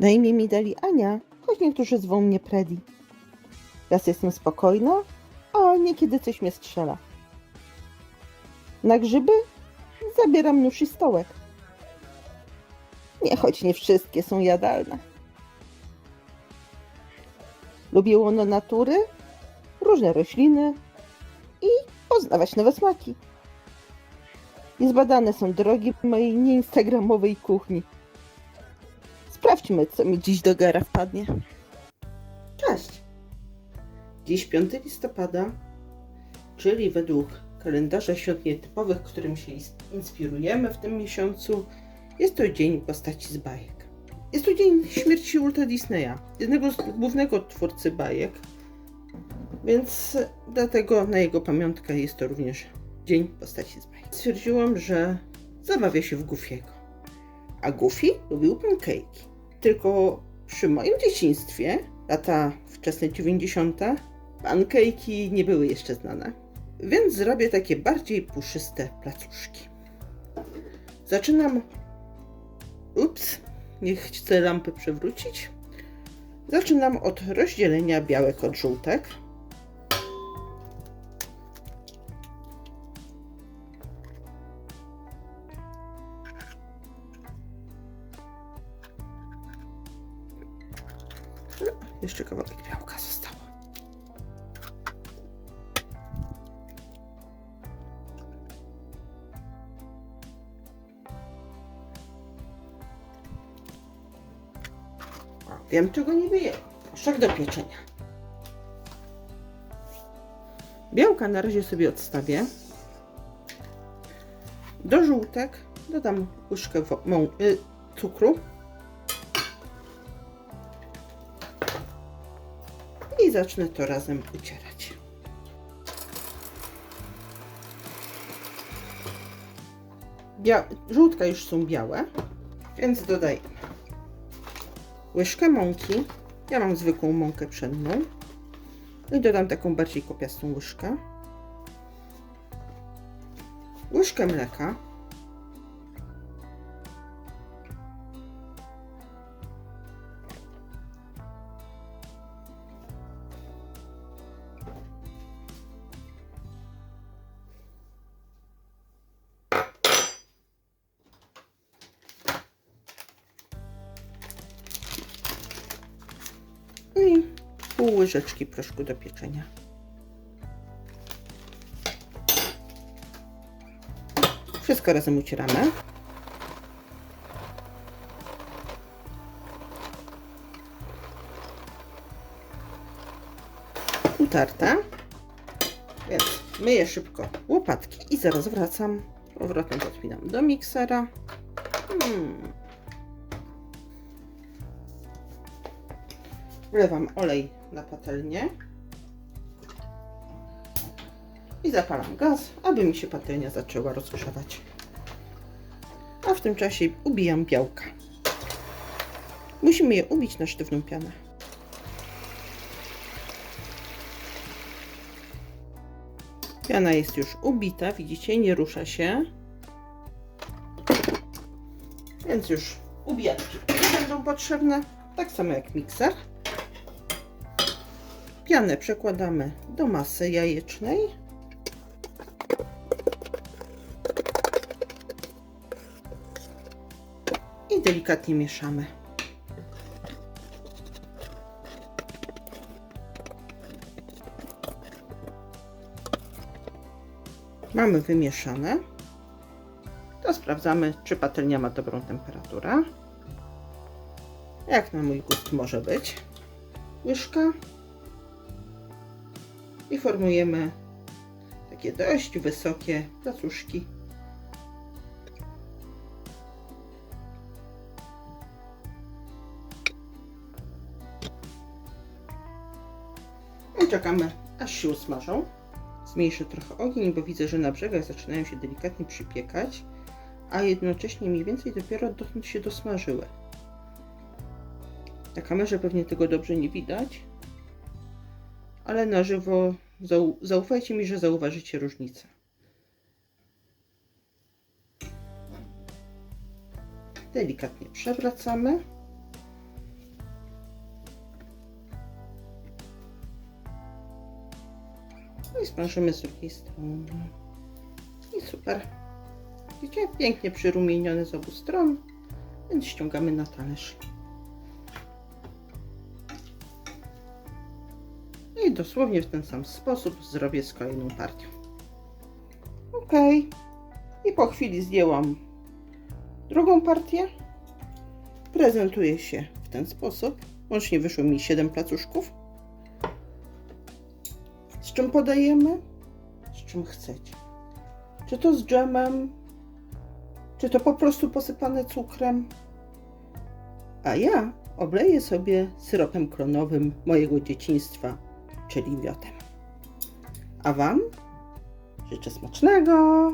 Na imię mi dali Ania, choć niektórzy zwą mnie Predi. Raz jestem spokojna, a niekiedy coś mnie strzela. Na grzyby zabieram nóż i stołek. Nie, choć nie wszystkie są jadalne. Lubię łono natury, różne rośliny i poznawać nowe smaki. Niezbadane są drogi mojej nieinstagramowej kuchni. Sprawdźmy, co mi dziś do gara wpadnie. Cześć! Dziś 5 listopada, czyli według kalendarza świąt nietypowych, którym się inspirujemy w tym miesiącu, jest to dzień postaci z bajek. Jest to dzień śmierci Walta Disneya, jednego z głównego twórcy bajek, więc dlatego na jego pamiątkę jest to również dzień postaci z bajek. Stwierdziłam, że zabawia się w Goofiego. A Goofy lubił pancake'i. Tylko przy moim dzieciństwie, lata wczesne 90., pancake'i nie były jeszcze znane. Więc zrobię takie bardziej puszyste placuszki. Zaczynam. Ups, niech chcę lampy przewrócić. Zaczynam od rozdzielenia białek od żółtek. Jeszcze kawałek białka zostało. O, wiem, czego nie wyję. Proszek do pieczenia. Białka na razie sobie odstawię. Do żółtek dodam łyżkę y, cukru. Zacznę to razem ucierać. Bia żółtka już są białe, więc dodajemy łyżkę mąki. Ja mam zwykłą mąkę pszenną. I dodam taką bardziej kopiastą łyżkę. Łyżkę mleka. Łyżeczki proszku do pieczenia. Wszystko razem ucieramy. Utarte. Więc myję szybko łopatki i zaraz wracam. Powrotem podpinam do miksera. Hmm. Wlewam olej na patelnię i zapalam gaz, aby mi się patelnia zaczęła rozgrzewać. A w tym czasie ubijam białka. Musimy je ubić na sztywną pianę. Piana jest już ubita, widzicie, nie rusza się. Więc już ubijatki nie będą potrzebne, tak samo jak mikser. Pianę przekładamy do masy jajecznej. I delikatnie mieszamy. Mamy wymieszane. To sprawdzamy, czy patelnia ma dobrą temperaturę. Jak na mój gust może być. Łyżka i formujemy takie dość wysokie placuszki. I czekamy, aż się usmażą. Zmniejszę trochę ogień, bo widzę, że na brzegach zaczynają się delikatnie przypiekać, a jednocześnie mniej więcej dopiero dotąd się dosmażyły. Na kamerze pewnie tego dobrze nie widać, ale na żywo zaufajcie mi, że zauważycie różnicę. Delikatnie przewracamy. No I smażymy z drugiej strony. No I super. Widzicie? Pięknie przyrumieniony z obu stron, więc ściągamy na talerz. Dosłownie w ten sam sposób zrobię z kolejną partią. Ok. I po chwili zdjęłam drugą partię. Prezentuje się w ten sposób. Łącznie wyszło mi 7 placuszków. Z czym podajemy? Z czym chcecie. Czy to z dżemem, czy to po prostu posypane cukrem. A ja obleję sobie syropem klonowym mojego dzieciństwa, czyli miotem. A Wam życzę smacznego.